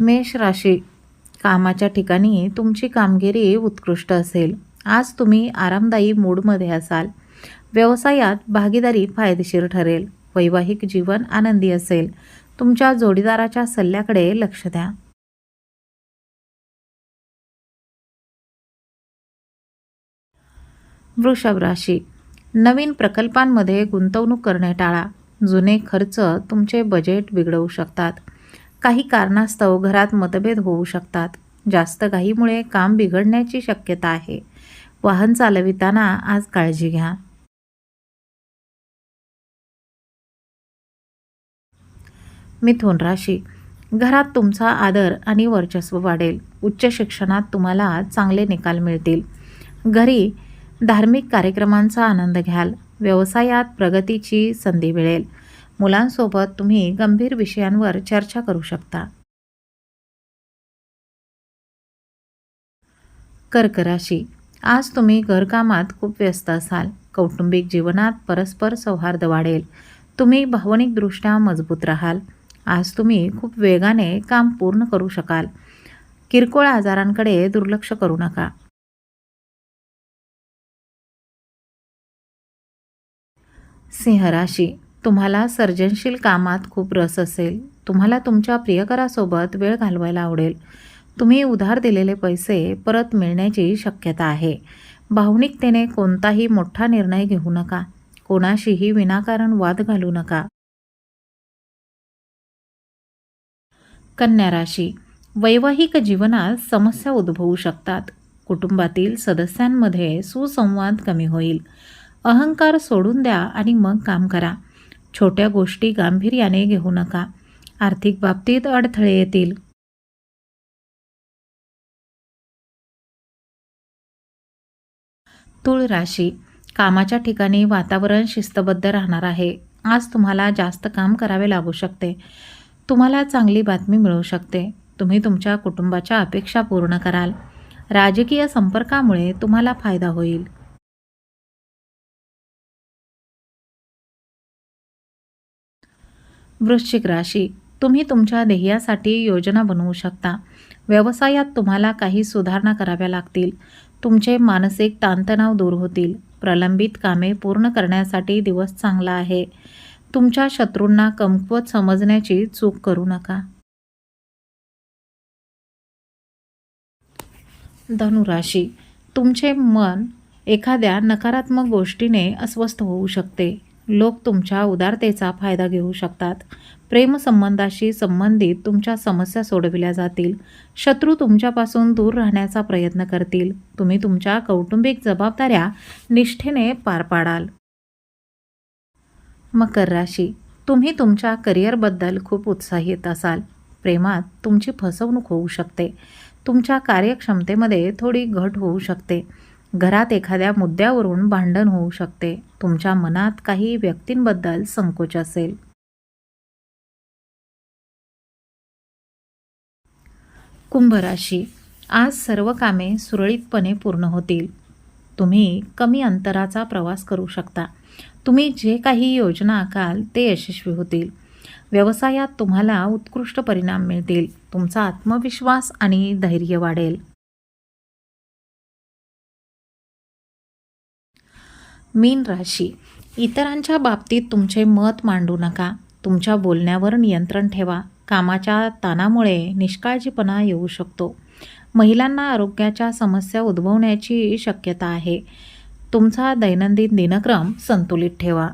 मेष राशी कामाच्या ठिकाणी तुमची कामगिरी उत्कृष्ट असेल. आज तुम्ही आरामदायी मूडमध्ये असाल. व्यवसायात भागीदारी फायदेशीर ठरेल. वैवाहिक जीवन आनंदी असेल. तुमच्या जोडीदाराच्या सल्ल्याकडे लक्ष द्या. वृषभ राशी. नवीन प्रकल्पांमध्ये गुंतवणूक करणे टाळा. जुने खर्च तुमचे बजेट बिघडवू शकतात. काही कारणास्तव घरात मतभेद होऊ शकतात. जास्त घाईमुळे काम बिघडण्याची शक्यता आहे. वाहन चालविताना आज काळजी घ्या. मिथुन राशी. घरात तुमचा आदर आणि वर्चस्व वाढेल. उच्च शिक्षणात तुम्हाला चांगले निकाल मिळतील. घरी धार्मिक कार्यक्रमांचा आनंद घ्याल. व्यवसायात प्रगतीची संधी मिळेल. मुलांसोबत तुम्ही गंभीर विषयांवर चर्चा करू शकता. कर्क राशी. आज तुम्ही घरकामात खूप व्यस्त असाल. कौटुंबिक जीवनात परस्पर सौहार्द वाढेल. तुम्ही भावनिकदृष्ट्या मजबूत राहाल. आज तुम्ही खूप वेगाने काम पूर्ण करू शकाल. किरकोळ आजारांकडे दुर्लक्ष करू नका. सिंह राशी. तुम्हाला सर्जनशील कामात खूप रस असेल. तुम्हाला तुमच्या प्रियकरासोबत वेळ घालवायला आवडेल. तुम्ही उधार दिलेले पैसे परत मिळण्याची शक्यता आहे. भावनिकतेने कोणताही मोठा निर्णय घेऊ नका. कोणाशीही विनाकारण वाद घालू नका. कन्या राशी. वैवाहिक जीवनात समस्या उद्भवू शकतात. कुटुंबातील सदस्यांमध्ये सुसंवाद कमी होईल. अहंकार सोडून द्या आणि मग काम करा. छोट्या गोष्टी गांभीर्याने घेऊ नका. आर्थिक बाबतीत अडथळे येतील. तुळ राशी. कामाच्या ठिकाणी वातावरण शिस्तबद्ध राहणार आहे. आज तुम्हाला जास्त काम करावे लागू शकते. तुम्हाला चांगली बातमी मिळू शकते. तुम्ही तुमच्या कुटुंबाच्या अपेक्षा पूर्ण कराल. राजकीय संपर्कामुळे तुम्हाला फायदा होईल. वृश्चिक राशी तुम्ही तुमच्या ध्येयासाठी योजना बनवू शकता. व्यवसायात तुम्हाला काही सुधारणा कराव्या लागतील. तुमचे मानसिक ताणतणाव दूर होतील. प्रलंबित कामे पूर्ण करण्यासाठी दिवस चांगला आहे. तुमच्या शत्रूंना कमकुवत समजण्याची चूक करू नका. धनुराशी तुमचे मन एखाद्या नकारात्मक गोष्टीने अस्वस्थ होऊ शकते. लोक तुमच्या उदारतेचा फायदा घेऊ शकतात. प्रेमसंबंधाशी संबंधित तुमच्या समस्या सोडविल्या जातील. शत्रू तुमच्यापासून दूर राहण्याचा प्रयत्न करतील. तुम्ही तुमच्या कौटुंबिक जबाबदाऱ्या निष्ठेने पार पाडाल. मकर राशी. तुम्ही तुमच्या करिअरबद्दल खूप उत्साहित असाल. प्रेमात तुमची फसवणूक होऊ शकते. तुमच्या कार्यक्षमतेमध्ये थोडी घट होऊ शकते. घरात एखाद्या मुद्द्यावरून भांडण होऊ शकते. तुमच्या मनात काही व्यक्तींबद्दल संकोच असेल. कुंभ राशी. आज सर्व कामे सुरळीतपणे पूर्ण होतील. तुम्ही कमी अंतराचा प्रवास करू शकता. तुम्ही जे काही योजना आखाल ते यशस्वी होतील. व्यवसायात तुम्हाला उत्कृष्ट परिणाम मिळतील. तुमचा आत्मविश्वास आणि धैर्य वाढेल. मीन राशी. इतरांच्या बाबतीत तुमचे मत मांडू नका. तुमच्या बोलण्यावर नियंत्रण ठेवा. कामाच्या ताणामुळे निष्काळजीपणा येऊ शकतो. महिलांना आरोग्याच्या समस्या उद्भवण्याची शक्यता आहे. तुमचा दैनंदिन दिनक्रम संतुलित ठेवा.